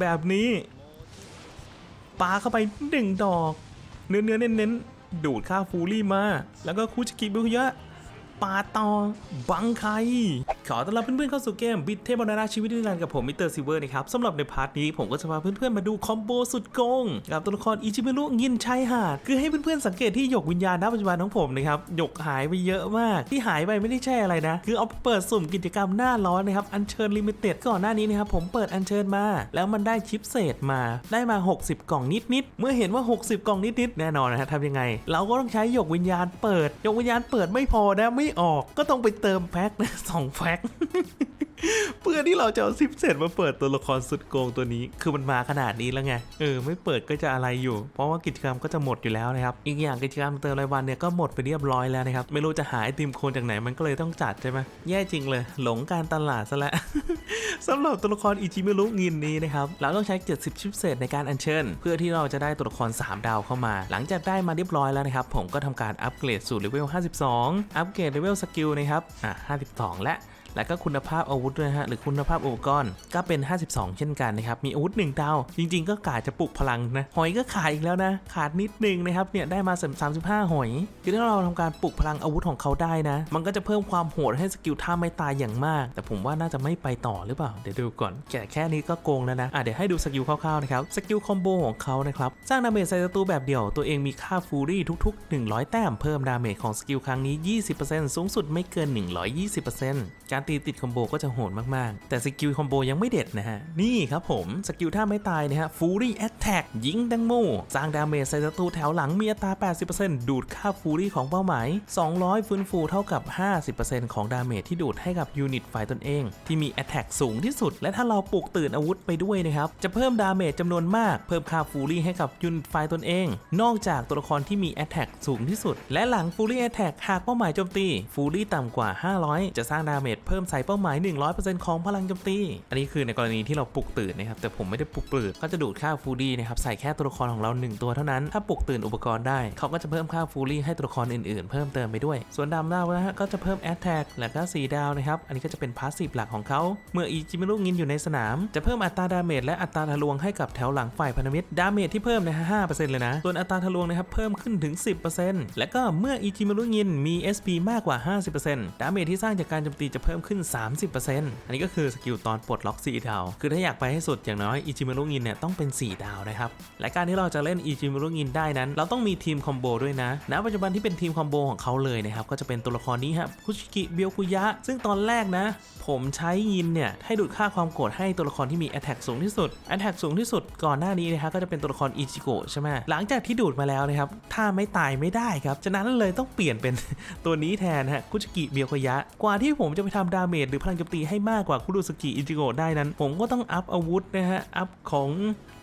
แบบนี้ปาเข้าไปหนึ่งดอก เนื้อเนื้อเน้นเน้นๆดูดค่าฟูรี่มา แล้วก็คูชิกิบุคุยะปาต่อบังไค ขอต้อนรับเพื่อนๆเข้าสู่เกมบิทเทพบรรดาชีวิตนิรันดร์กับผมมิสเตอร์ซิเวอร์นะครับสำหรับในพาร์ทนี้ผมก็จะพาเพื่อนๆมาดูคอมโบสุดโกงกับตัวละครอิจิเมรุยินชายหาดคือให้เพื่อนๆสังเกตที่หยกวิญญาณณปัจจุบันของผมนะครับหยกหายไปเยอะมาก ที่หายไปไม่ได้ใช่อะไรนะ คือเอาไปเปิดสุ่มกิจกรรมหน้าร้อนนะครับอัญเชิญลิมิเต็ดก่อนหน้านี้นะครับผมเปิดอัญเชิญมา แล้วมันได้ชิปเศษมาได้มา 60 กล่องนิดๆเมื่อเห็นว่า 60 กล่องนิดๆแน่นอนนะฮะทำยังไง เราก็ต้องใช้หยกวิญญาณเปิดหยกวิญญาณเปิดไม่พอนะไม่ออกก็ต้องไปเติมแพ็คนะสองแพ็คเพื่อที่เราจะเอาซิปเสร็จมาเปิดตัวละครสุดโกงตัวนี้ คือมันมาขนาดนี้แล้วไง เออ ไม่เปิดก็จะอะไรอยู่ เพราะว่ากิจกรรมก็จะหมดอยู่แล้วนะครับ อีกอย่างกิจกรรมเติมรายวันเนี่ยก็หมดไปเรียบร้อยแล้วนะครับ ไม่รู้จะหาไอติมโคนจากไหนมันก็เลยต้องจัดใช่ไหมแย่จริงเลย หลงการตลาดซะแล้วสำหรับตัวละครอิจิเมรุงินนี้นะครับ เราต้องใช้ 70 ชิปเศษในการอัญเชิญ เพื่อที่เราจะได้ตัวละคร 3 ดาวเข้ามา หลังจากได้มาเรียบร้อยแล้วนะครับ ผมก็ทำการอัปเกรดสู่เลเวล 52 อัปเกรดเลเวลสกิลนะครับ อะ 52 และ แล้วก็คุณภาพอาวุธด้วยฮะหรือคุณภาพอุปกรณ์ก็เป็น 52 เช่นกันนะครับมีอาวุธ1ดาวจริง ๆ ก็กาจะปลุกพลังนะหอยก็ขาดอีกแล้วนะขาดนิดนึงนะครับเนี่ยได้มา35 หอยคือถ้าเราทำการปลุกพลังอาวุธของเขาได้นะ มันก็จะเพิ่มความโหดให้สกิลท่าไม่ตายอย่างมาก แต่ผมว่าน่าจะไม่ไปต่อหรือเปล่าเดี๋ยวดูก่อนแค่แค่นี้ก็โกงแล้วนะอะเดี๋ยวให้ดูสกิลคร่าวๆนะครับสกิลคอมโบของเขานะครับสร้างดาเมจใส่ศัตรูแบบเดี่ยวตัวเองมีค่าฟูรี่ทุก ๆ 100 แต้มเพิ่มดาเมจของสกิลครั้งนี้ 20%สูงสุดไม่เกิน 120%การตีติดคอมโบก็จะโหดมากๆ แต่สกิลคอมโบยังไม่เด็ดนะฮะ นี่ครับผมสกิลท่าไม่ตายนะฮะฟูรี่แอตแทกยิงแตงโมสร้างดาเมจใส่ศัตรูแถวหลังมีอัตรา 80%ดูดค่าฟูรี่ของเป้าหมาย 200 ฟื้นฟูเท่ากับ 50%ของดาเมจที่ดูดให้กับยูนิตฝ่ายตนเอง ที่มีแอตแทกสูงที่สุด และถ้าเราปลุกตื่นอาวุธไปด้วยนะครับ จะเพิ่มดาเมจจำนวนมาก เพิ่มค่าฟูรี่ให้กับยูนิตฝ่ายตนเอง นอกจากตัวละครที่มีแอตแทกสูงที่สุด และหลังฟูรี่แอตแทกหากเป้าหมายโจมตีฟูรี่ต่ำกว่า 500 จะสร้างดาเมจเพิ่มิ่มใส่เป้าหมาย 100%ของพลังโจมตี อันนี้คือในกรณีที่เราปลุกตื่นนะครับ แต่ผมไม่ได้ปลุกตื่นก็จะดูดค่าฟูรี่นะครับ ใส่แค่ตัวละครของเรา 1 ตัวเท่านั้น ถ้าปลุกตื่นอุปกรณ์ได้ เขาก็จะเพิ่มค่าฟูรี่ให้ตัวละครอื่นๆ เพิ่มเติมไปด้วย ส่วนดำดาวนะฮะก็จะเพิ่มแอตแทกและก็สีดาวนะครับ อันนี้ก็จะเป็นพาสซีฟหลักของเขา เมื่ออีจิเมรุงินอยู่ในสนาม จะเพิ่มอัตราดาเมจและอัตราทะลวงให้กับแถวหลังฝ่ายพันธมิตร ดาเมจที่เพิ่มนะฮะ5%เลยนะ ส่วนอัตราทะลวงนะครับเพิ่มขึ้นถึง 10%และก็เมื่ออีจิเมรุงินมี SP มากกว่า 50%ดาเมจที่สร้างจากการโจมตีจะเพิ่มขึ้น 30%อันนี้ก็คือสกิลตอนปลดล็อก4ดาว คือถ้าอยากไปให้สุดอย่างน้อยอีจิเมรุงินเนี่ยต้องเป็น 4 ดาวนะครับ และการที่เราจะเล่นอีจิเมรุงินได้นั้น เราต้องมีทีมคอมโบด้วยนะ ณ ปัจจุบันที่เป็นทีมคอมโบของเขาเลยนะครับ ก็จะเป็นตัวละครนี้ครับคุชิกิเบียวคุยะ ซึ่งตอนแรกนะ ผมใช้ยินเนี่ยให้ดูดค่าความโกรธให้ตัวละครที่มี Attack สูงที่สุด Attack สูงที่สุดก่อนหน้านี้นะครับก็จะเป็นตัวละครอิจิโกะใช่ไหมหลังจากที่ดูดมาแล้วนะครับถ้าไม่ตายไม่ได้ครับฉะนั้นเลยต้องเปลี่ยนเป็นตัวนี้แทนฮะคุชิกิเบียวคุยะกว่าที่ผมจะไปทำดาเมจหรือพลังโจมตีให้มากกว่าคุรุสกิอิจิโกะได้นั้น ผมก็ต้องอัพอาวุธนะฮะ อัพของ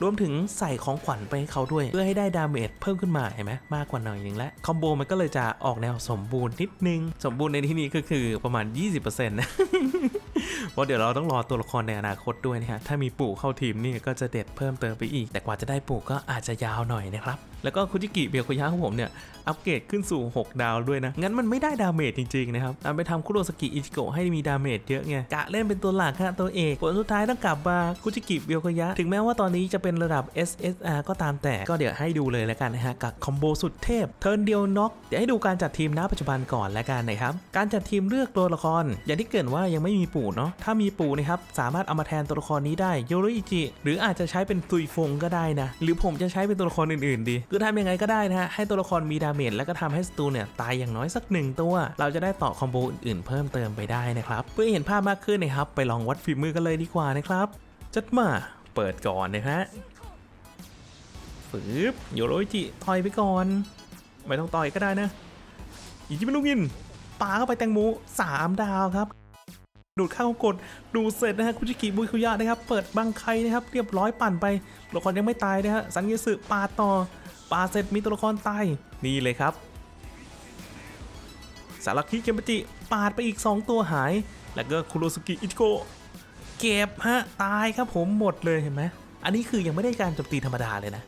รวมถึงใส่ของขวัญไปให้เขาด้วย เพื่อให้ได้ดาเมจเพิ่มขึ้นมาเห็นไหมมากกว่าหน่อยหนึงและคอมโบมันก็เลยจะออกแนวสมบูรณ์นิดนึง สมบูรณ์ในที่นี้ก็คือประมาณ 20%นะ เพราะเดี๋ยวเราต้องรอตัวละครในอนาคตด้วยนะฮะถ้ามีปู่เข้าทีมนี่ก็จะเด็ดเพิ่มเติมไปอีก แต่กว่าจะได้ปู่ก็อาจจะยาวหน่อยนะครับแล้วก็คุจิกิเบียคุยะของผมเนี่ยอัปเกรดขึ้นสู่ 6 ดาวด้วยนะ งั้นมันไม่ได้ดาเมจจริงๆนะครับเอาไปทำคุโรสกิอิจิโกะให้มีดาเมจเยอะไงกะเล่นเป็นตัวหลักฮะตัวเอกผลสุดท้ายต้องกลับมาคุจิกิเบียคุยะถึงแม้ว่าตอนนี้จะเป็นระดับ SSR ก็ตามแต่ก็เดี๋ยวให้ดูเลยแล้วกันนะฮะกับคอมโบสุดเทพเทิร์นเดียวน็อกเดี๋ยวให้ดูการจัดทีมณปัจจุบันก่อนแล้วกันนะครับการจัดทีมเลือกตัวละคร อย่างที่เกรินว่ายังไม่มีปู่เนาะถ้ามีปู่นะครับสามารถเอามาแทนตัวละครนี้ได้โยโรอิจิหรืออาจจะใช้เป็นตุยฟงก็ได้นะหรือผมจะใช้เป็นตัวละครอื่นๆดีคือทำยังไงก็ได้นะฮะให้ตัวละครมีดาเมจแล้วก็ทำให้ศัตรูเนี่ยตายอย่างน้อยสักหนึ่งตัว เราจะได้ต่อคอมโบอื่นๆเพิ่มเติมไปได้นะครับเพื่อเห็นภาพมากขึ้นนะครับไปลองวัดฝีมือกันเลยดีกว่านะครับจัดมาเปิดก่อนนะฮะฝืบโยโรอิจิต่อยไปก่อน ไม่ต้องต่อยก็ได้นะอีจิเป็นลูกยินปาเข้าไปแตงโมสามดาวครับ ดูดข้าวกดดูเสร็จนะฮะคุจิกิบุยคุยะนะครับ เปิดบังไคนะครับ เรียบร้อยปั่นไปตัวละครยังไม่ตายนะฮะสังเยสึปาต่อปาเสร็จมีตัวละครตายนี่เลยครับ สารคิเกมปจิปาดไปอีก 2 ตัวหาย แล้วก็คุโรสกิอิจิโกเก็บฮะตายครับผมหมดเลยเห็นไหมอันนี้คือยังไม่ได้การโจมตีธรรมดาเลยนะ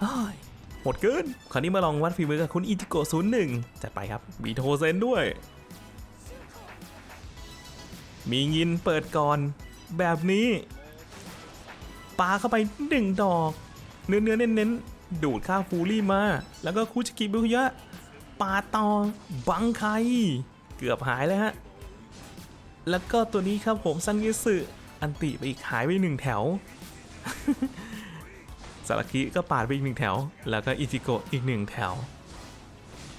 เฮ้ยโหดเกินคราวนี้มาลองวัดฝีมือกับคุณอิจิโกะศูนย์หนึ่งจัดไปครับมีโทเซนด้วย มียินเปิดก่อน แบบนี้ปาเข้าไปหนึ่งดอก เนื้อเนื้อเน้นเน้นๆดูดข้าวฟูรี่มา แล้วก็คุชิกิบุยะปาต่อบังไคเกือบหายแล้วฮะ แล้วก็ตัวนี้ครับผมซันยิสึอันติไปอีกหายไปหนึ่งแถวสารกิก็ปาดไปอีกหนึ่งแถว แล้วก็อิจิโกะอีกหนึ่งแถว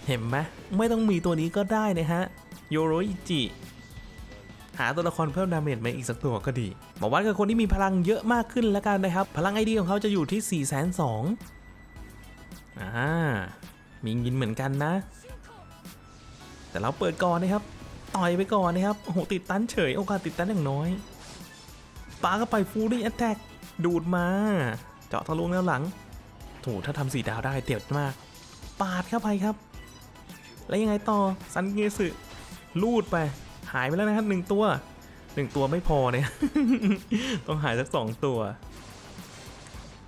เห็นไหมไม่ต้องมีตัวนี้ก็ได้นะฮะ โยโรอิจิ หาตัวละครเพิ่มดาเมจมาอีกสักตัวก็ดีบอกว่ากับคนที่มีพลังเยอะมากขึ้นแล้วกันนะครับ พลังไอดีของเขาจะอยู่ที่ 4 2 0 0 0อ่ามียินเหมือนกันนะ แต่เราเปิดก่อนนะครับ ต่อยไปก่อนนะครับ โอ้โห ติดตันเฉย โอกาสติดตันอย่างน้อยปาเข้าไปฟูรี่แอตแทกดูดมา เจาะทะลุแนวหลังถูถ้าทำสีดาวได้เด็ดมาก ปาดเข้าไปครับ แล้วยังไงต่อซันเงสึลูดไป หายไปแล้วนะครับหนึ่งตัวหนึ่งตัวไม่พอเนี่ย ต้องหายสักสองตัว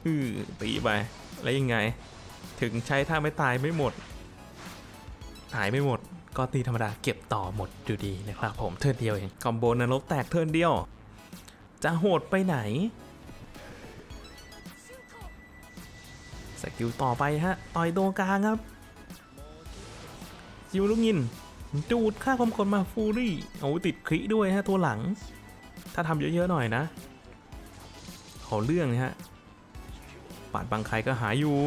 อือตีไป แล้วยังไง ถึงใช้ท่าไม่ตายไม่หมด หายไม่หมด ก็ตีธรรมดาเก็บต่อหมดอยู่ดีนะครับผมเทิร์นเดียวเองคอมโบนรกแตกเทิร์นเดียว จะโหดไปไหนสกิลต่อไปฮะ ต่อยตัวกลางครับ จิวลูกยิน ดูดค่าความกดมาฟูรี่โอ้ติดคริด้วยฮะตัวหลัง ถ้าทำเยอะๆหน่อยนะเขาเรื่องนะฮะปาดบางใครก็หายอยู่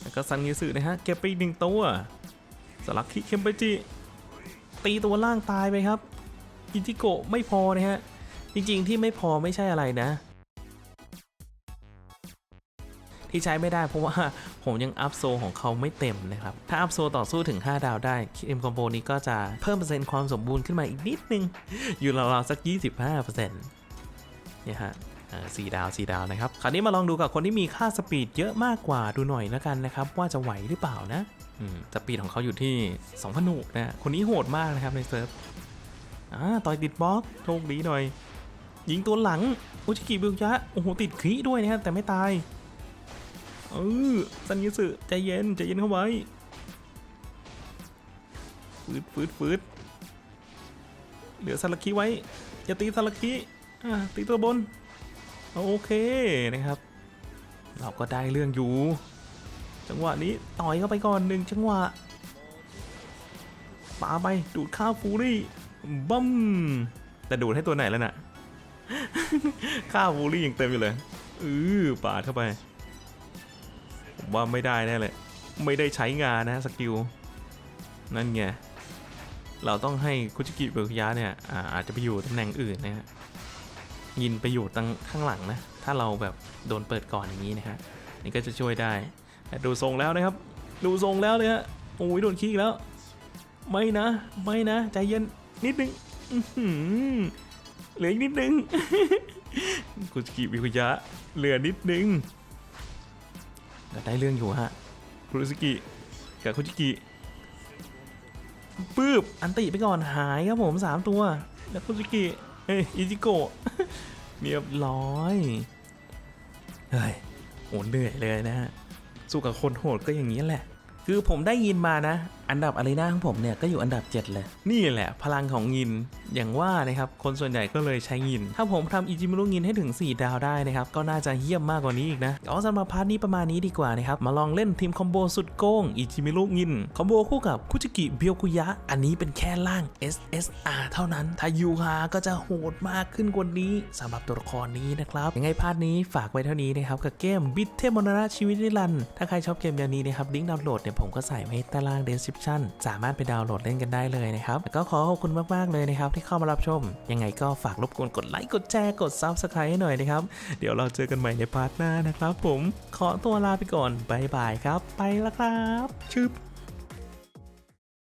แล้วก็ซันยิสึนะฮะเก็บไปอีกหนึ่งตัวสลักคิเคมเปจิตีตัวล่างตายไปครับ อิจิโกะไม่พอนะฮะ จริงๆที่ไม่พอไม่ใช่อะไรนะ ที่ใช้ไม่ได้เพราะว่าผมยังอัพโซของเขาไม่เต็มนะครับ ถ้าอัพโซต่อสู้ถึง 5 ดาวได้เอ็มคอมโบนี้ก็จะเพิ่มเปอร์เซ็นต์ความสมบูรณ์ขึ้นมาอีกนิดนึง อยู่ราวๆสัก 25%เนี่ยฮะสี่ดาวสี่ดาวนะครับ คราวนี้มาลองดูกับคนที่มีค่าสปีดเยอะมากกว่าดูหน่อยแล้วกันนะครับ ว่าจะไหวหรือเปล่านะสปีดของเขาอยู่ที่2 0 0 6นะคนนี้โหดมากนะครับในเซิร์ฟอ่าต่อยติดบล็อกโชคดีหน่อย ยิงตัวหลังอุชิกิบุยะโอ้โหติดคริด้วยนะครับแต่ไม่ตาย เออสัญญาสึใจเย็นใจเย็นเข้าไว้ฟืดฟืดฟืดเหลือซาลคิไว้ อย่าตีซาลคิอ่าตีตัวบน โอเคนะครับ เราก็ได้เรื่องอยู่ จังหวะนี้ต่อยเข้าไปก่อนหนึ่งจังหวะปาไปดูดข้าวฟูรี่บัมแต่ดูดให้ตัวไหนแล้วน่ะ ข้าวฟูรี่ยังเต็มอยู่เลยเออปาดเข้าไป ว่าไม่ได้แน่เลย ไม่ได้ใช้งานนะสกิล นั่นไง เราต้องให้คุชิกิเบคุยะเนี่ยอาอาจจะไปอยู่ตำแหน่งอื่นนะฮะ ยินไปอยู่ตั้งข้างหลังนะ ถ้าเราแบบโดนเปิดก่อนอย่างนี้นะฮะ นี่ก็จะช่วยได้ แต่ดูทรงแล้วนะครับ ดูทรงแล้วเลยฮะโอ้ยโดนขี้อีกแล้ว ไม่นะ ไม่นะ ใจเย็นนิดนึงอื้อหือเหลืออีกนิดนึง คุชิกิเบคุยะเหลือนิดนึง ก็ได้เรื่องอยู่ฮะคุรุสกิกับคุจิกิปืบอันติไปก่อนหายครับผม3ตัว แล้วคุจิกิเฮ้ยอิจิโกะเรียบร้อยเฮ้ยโหเหนื่อยเลยนะฮะสู้กับคนโหดก็อย่างนี้แหละ คือผมได้ยินมานะ อันดับอารีนาของผมเนี่ยก็อยู่อันดับ 7 เลย นี่แหละพลังของยิน อย่างว่านะครับคนส่วนใหญ่ก็เลยใช้ยิน ถ้าผมทำอิจิมิรุยินให้ถึง 4 ดาวได้นะครับก็น่าจะเยี่ยมมากกว่านี้อีกนะเอาสำหรับพาร์ทนี้ประมาณนี้ดีกว่านะครับมาลองเล่นทีมคอมโบสุดโกงอิจิมิรุยินคอมโบคู่กับคุจิกิเบียวคุยะ อันนี้เป็นแค่ล่าง SSR เท่านั้นถ้ายูฮาก็จะโหดมากขึ้นกว่านี้สำหรับตัวละครนี้นะครับยังไงพาร์ทนี้ฝากไว้เท่านี้นะครับกับเกมบิทเทมอนราชีวิตนิรันดร์ถ้าใครชอบเกมอย่างนี้นะครับลิงก์ดาวน์โหลดเนี่ยผมก็ใส่ไว้ใต้ล่าง description สสามารถไปดาวน์โหลดเล่นกันได้เลยนะครับก็ขอขอบคุณมากๆเลยนะครับที่เข้ามารับชม ยังไงก็ฝากรบกวนกดไลค์กดแชร์กด subscribe ให้หน่อยนะครับเดี๋ยวเราเจอกันใหม่ในพาร์ทหน้านะครับ ผมขอตัวลาไปก่อนบายบายครับ ไปแล้วครับชึบ